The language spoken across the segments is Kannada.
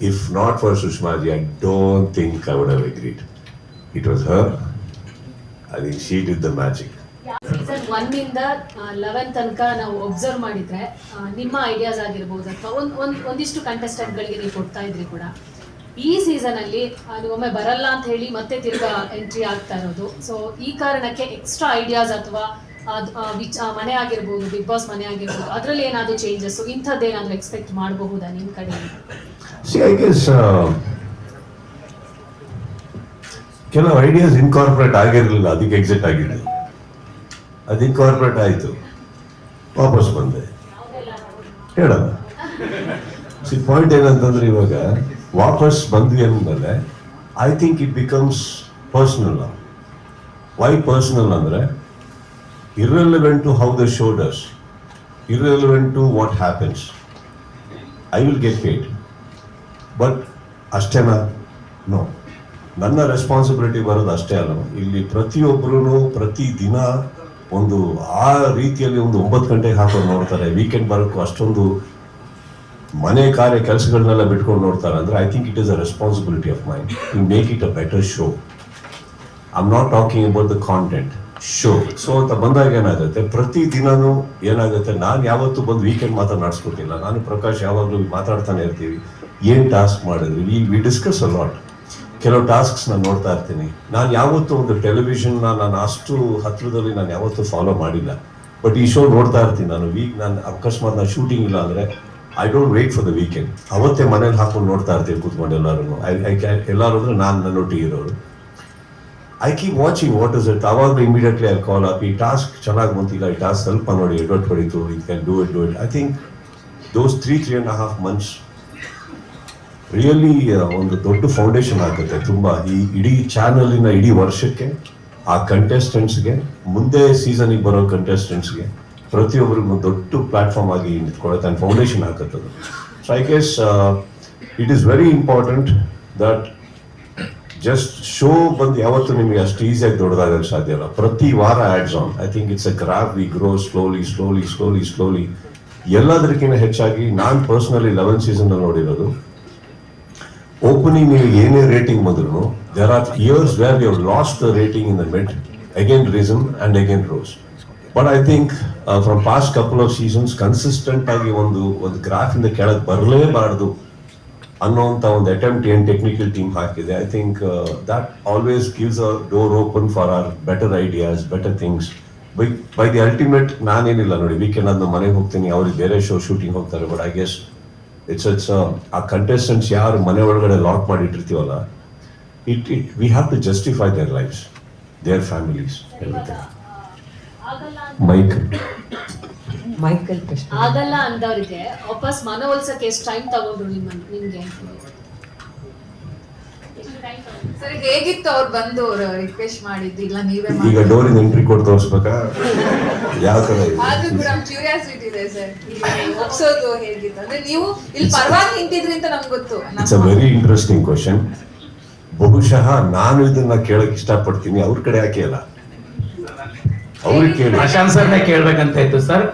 If not for Sushma ji, I don't think I would have agreed. It was her. I think she did the magic. Season one ಇಂದ ಲೆವೆನ್ ತನಕ ನಾವು ಒಬ್ಸರ್ವ್ ಮಾಡಿದ್ರೆ ನಿಮ್ಮ ಐಡಿಯಾಸ್ ಆಗಿರ್ಬೋದು ಅಥವಾ ಒಂದ್ ಒಂದ್ ಒಂದಿಷ್ಟು ಕಂಟೆಸ್ಟೆಂಟ್ಗಳಿಗೆ ಗಳಿಗೆ ನೀವು ಕೊಡ್ತಾ ಇದ್ರಿ ಕೂಡ ಈ ಸೀಸನ್ ಅಲ್ಲಿ ಅದು ಒಮ್ಮೆ ಬರಲ್ಲ ಅಂತ ಹೇಳಿ ಮತ್ತೆ ತಿರ್ಗಾ ಎಂಟ್ರಿ ಆಗ್ತಾ ಇರೋದು ಸೊ ಈ ಕಾರಣಕ್ಕೆ ಎಕ್ಸ್ಟ್ರಾ ಐಡಿಯಾಸ್ ಅಥವಾ ವಿಚ್- ಮನೆ ಆಗಿರ್ಬೋದು ಬಿಗ್ ಬಾಸ್ ಮನೆ ಆಗಿರ್ಬೋದು ಅದರಲ್ಲಿ ಏನಾದ್ರು ಚೇಂಜಸ್ ಇಂಥದ್ದೇನಾದ್ರು ಎಕ್ಸ್ಪೆಕ್ಟ್ ಮಾಡಬಹುದಾ ನಿಮ್ ಕಡೆಯಿಂದ See, I guess uh, ಕೆಲವು ಐಡಿಯಾಸ್ ಇನ್ಕಾರ್ಪೊರೇಟ್ ಆಗಿರಲಿಲ್ಲ ಅದಕ್ಕೆ ಎಕ್ಸಿಟ್ ಆಗಿದೆ ಅದು ಇನ್ಕಾರ್ಪೊರೇಟ್ ಆಯಿತು. ವಾಪಸ್ ಬಂದೆ. ಹೇಳಲ್ಲ ಸಿ ಪಾಯಿಂಟ್ ಏನಂತಂದ್ರೆ ಇವಾಗ ವಾಪಸ್ ಬಂದ್ವಿ ಅಂದಮೇಲೆ I think it becomes personal why personal ಅಂದರೆ irrelevant to how the show does irrelevant to what happens I will get paid but ಅಷ್ಟೇನಾ ನೋ ನನ್ನ ರೆಸ್ಪಾನ್ಸಿಬಿಲಿಟಿ ಬರೋದು ಅಷ್ಟೇ ಅಲ್ಲ. ಇಲ್ಲಿ ಪ್ರತಿಯೊಬ್ಬರೂ ಪ್ರತಿ ದಿನ ಒಂದು ಆ ರೀತಿಯಲ್ಲಿ ಒಂದು ಒಂಬತ್ತು ಗಂಟೆಗೆ ಹಾಕೊಂಡು ನೋಡ್ತಾರೆ. ವೀಕೆಂಡ್ ಬರೋಕ್ಕೂ ಅಷ್ಟೊಂದು ಮನೆ ಕಾರ್ಯ ಕೆಲಸಗಳನ್ನೆಲ್ಲ ಬಿಟ್ಕೊಂಡು ನೋಡ್ತಾರೆ. ಅಂದ್ರೆ I think it is a responsibility of mind to make it a better show I not talking about the content show so ಅಂತ ಬಂದಾಗ ಏನಾಗುತ್ತೆ? ಪ್ರತಿ ದಿನನೂ ಏನಾಗುತ್ತೆ? ನಾನು ಯಾವತ್ತೂ ಬಂದು ವೀಕೆಂಡ್ ಮಾತ್ರ ನಡೆಸ್ಕೊಟ್ಟಿಲ್ಲ ನಾನು ಪ್ರಕಾಶ್ ಯಾವಾಗಲೂ ಮಾತಾಡ್ತಾನೆ ಇರ್ತೀವಿ. ಏನು ಟಾಸ್ಕ್ ಮಾಡಿದ್ವಿ we we discuss a lot ಕೆಲವು ಟಾಸ್ಕ್ಸ್ ನಾನು ನೋಡ್ತಾ ಇರ್ತೀನಿ. ನಾನು ಯಾವತ್ತೂ ಒಂದು ಟೆಲಿವಿಷನ್ನ ನಾನು ಅಷ್ಟು ಹತ್ತಿರದಲ್ಲಿ ನಾನು ಯಾವತ್ತೂ ಫಾಲೋ ಮಾಡಿಲ್ಲ. ಬಟ್ ಈ ಶೋ ನೋಡ್ತಾ ಇರ್ತೀನಿ ನಾನು. ವೀಕ್ ನಾನು ಅಕಸ್ಮಾತ್ ನಾನು ಶೂಟಿಂಗ್ ಇಲ್ಲ ಅಂದರೆ I don't wait for the weekend ಅವತ್ತೇ ಮನೇಲಿ ಹಾಕೊಂಡು ನೋಡ್ತಾ ಇರ್ತೀನಿ ಕೂತ್ಕೊಂಡು ಎಲ್ಲರೂ ಐ ಐ ಕ್ಯಾನ್ ಎಲ್ಲರೂ ಅಂದ್ರೆ ನಾನು ನನ್ನೊಟ್ಟಿಗೆ ಇರೋರು. I keep watching what is it ಅವಾಗ ಇಮಿಡಿಯೇಟ್ಲಿ ಐ ಕಾಲ್ ಅಪ್ ಈ ಟಾಸ್ಕ್ ಚೆನ್ನಾಗಿ ಬಂತಿಲ್ಲ. ಈ ಟಾಸ್ಕ್ ಸ್ವಲ್ಪ ನೋಡಿ advert ಹೊಡಿತು it can do it do it I think those three three and half months really ಒಂದು ದೊಡ್ಡ ಫೌಂಡೇಶನ್ ಆಗುತ್ತೆ ತುಂಬ. ಈ ಇಡೀ ಚಾನಲಿನ ಇಡೀ ವರ್ಷಕ್ಕೆ, ಆ ಕಂಟೆಸ್ಟೆಂಟ್ಸ್ಗೆ ಮುಂದೆ ಸೀಸನಿಗೆ ಬರೋ ಕಂಟೆಸ್ಟೆಂಟ್ಸ್ಗೆ ಪ್ರತಿಯೊಬ್ಬರಿಗೂ ದೊಡ್ಡ ಪ್ಲಾಟ್ಫಾರ್ಮ್ ಆಗಿ ನಿಂತ್ಕೊಳ್ಳುತ್ತೆ and foundation ಹಾಕತ್ತದು so I guess it is very important that just show ಬಂದು ಯಾವತ್ತೂ ನಿಮಗೆ ಅಷ್ಟು ಈಸಿಯಾಗಿ ದೊಡ್ಡದಾಗಕ್ಕೆ ಸಾಧ್ಯ ಇಲ್ಲ. ಪ್ರತಿ ವಾರ ads on I think it's a graph we grow slowly slowly slowly slowly ಎಲ್ಲದಕ್ಕಿಂತ ಹೆಚ್ಚಾಗಿ ನಾನು ಪರ್ಸ್ನಲಿ ಲೆವೆನ್ ಸೀಸನ್ ನೋಡಿರೋದು. ಓಪನಿಂಗ್ ನೀವು ಏನೇ ರೇಟಿಂಗ್ ಮೊದಲು there are years where you lost the rating in the mid again reason and again rose but I think from past couple of seasons consistent ಆಗಿ ಒಂದು ಒಂದು ಗ್ರಾಫ್ ಇಂದ ಕೆಳಗೆ ಬರಲೇಬಾರದು ಅನ್ನೋಂಥ ಒಂದು ಅಟೆಂಪ್ಟ್ ಏನು ಟೆಕ್ನಿಕಲ್ ಟೀಮ್ ಹಾಕಿದೆ. I think that always gives a door open for are better ideas better things by by the ultimate ನಾನೇನಿಲ್ಲ ನೋಡಿ ವೀಕೆಂಡ್ ನಾನು ಮನೆಗೆ ಹೋಗ್ತೀನಿ, ಅವ್ರಿಗೆ ಬೇರೆ ಶೋ ಶೂಟಿಂಗ್ ಹೋಗ್ತಾರೆ but I guess it's it's ಆ ಕಂಟೆಸ್ಟೆಂಟ್ಸ್ ಯಾರು ಮನೆ ಒಳಗಡೆ lock ಮಾಡಿಟ್ಟಿರ್ತೀವಲ್ಲ it it we have to justify their lives their families Mike Michael Krishna ಆಗಲ್ಲ ಅಂದವರಿಗೆ ವಾಪಸ್ ಮನವೊಲ್ಸಕ್ಕೆ ಎಷ್ಟು ಟೈಮ್ ತಗೊಂಡ್ರು ನಿಮ್ಮ ನಿಮ್ಗೆ? ಸರ್ ಹೇಗಿತ್ತು ಅವ್ರು ಬಂದು ಅವ್ರು ರಿಕ್ವೆಸ್ಟ್ ಮಾಡಿದ್ದು? ಇಲ್ಲ ನೀವೇ ಈಗ ಡೋರಿನ ಎಂಟ್ರಿ ಕೊಟ್ಟು ತೋರಿಸ್ಬೇಕಾ? ಯಾವ ತರ ಆದ್ರೂ ಕೂಡ ಕ್ಯೂರಿಯಾಸಿಟಿ ಇದೆ ಸರ್. ಒಪ್ಸೋದು ಹೇಗಿತ್ತು? ಅಂದ್ರೆ ನೀವು ಇಲ್ಲಿ ಪರವಾಗಿ ನಿಂತಿದ್ರಿ ಅಂತ ನಮ್ಗೆ ಗೊತ್ತು. It's a very interesting question ಬಹುಶಃ ನಾನು ಇದನ್ನ ಕೇಳಕ್ ಇಷ್ಟಪಡ್ತೀನಿ. ಅವ್ರ ಕಡೆ ಯಾಕೆ ಅಲ್ಲ ಪ್ರಶಾಂತ್ ಸರ್ನೇ ಕೇಳ್ಬೇಕಂತ ಇತ್ತು. Sir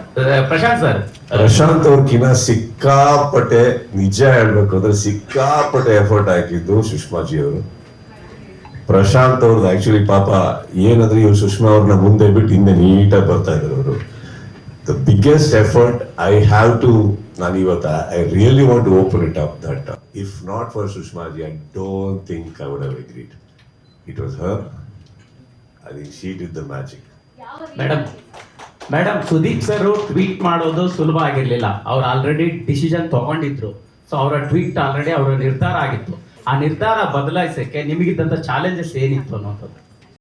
Prashant sir. ಪ್ರಶಾಂತ್ ಅವ್ರಕಿನ ಸಿಕ್ಕಾಪಟ್ಟೆ ನಿಜ ಹೇಳ್ಬೇಕು ಅಂದ್ರೆ ಸಿಕ್ಕಾಪಟ್ಟೆ ಎಫರ್ಟ್ ಹಾಕಿದ್ದು ಸುಷ್ಮಾಜಿ ಅವರು. ಪ್ರಶಾಂತ್ ಅವ್ರದ್ದು ಆಕ್ಚುಲಿ ಪಾಪ ಏನಂದ್ರೆ ಇವ್ರು ಸುಷ್ಮಾ ಅವ್ರನ್ನ ಮುಂದೆ ಬಿಟ್ಟು ಹಿಂದೆ ನೀಟಾಗಿ ಬರ್ತಾ ಇದ್ರು ಅವರು. The biggest effort I have to ನಾನು ಇವತ್ತು I really want to open it up that if not for Sushmaji I don't think I would have agreed it was her I think she is the magic madam madam Sudeep sir tweet ಮಾಡೋದು ಸುಲಭ ಆಗಿರ್ಲಿಲ್ಲ. ಅವ್ರು ಆಲ್ರೆಡಿ ಡಿಸಿಷನ್ ತಗೊಂಡಿದ್ರು. ಸೊ ಅವರ ಟ್ವೀಟ್ ಆಲ್ರೆಡಿ ಅವರ ನಿರ್ಧಾರ ಆಗಿತ್ತು. ಆ ನಿರ್ಧಾರ ಬದಲಾಯಿಸಕ್ಕೆ ನಿಮಗಿದ್ದಂತ ಚಾಲೆಂಜಸ್ ಏನಿತ್ತು ಅನ್ನೋಂಥದ್ದು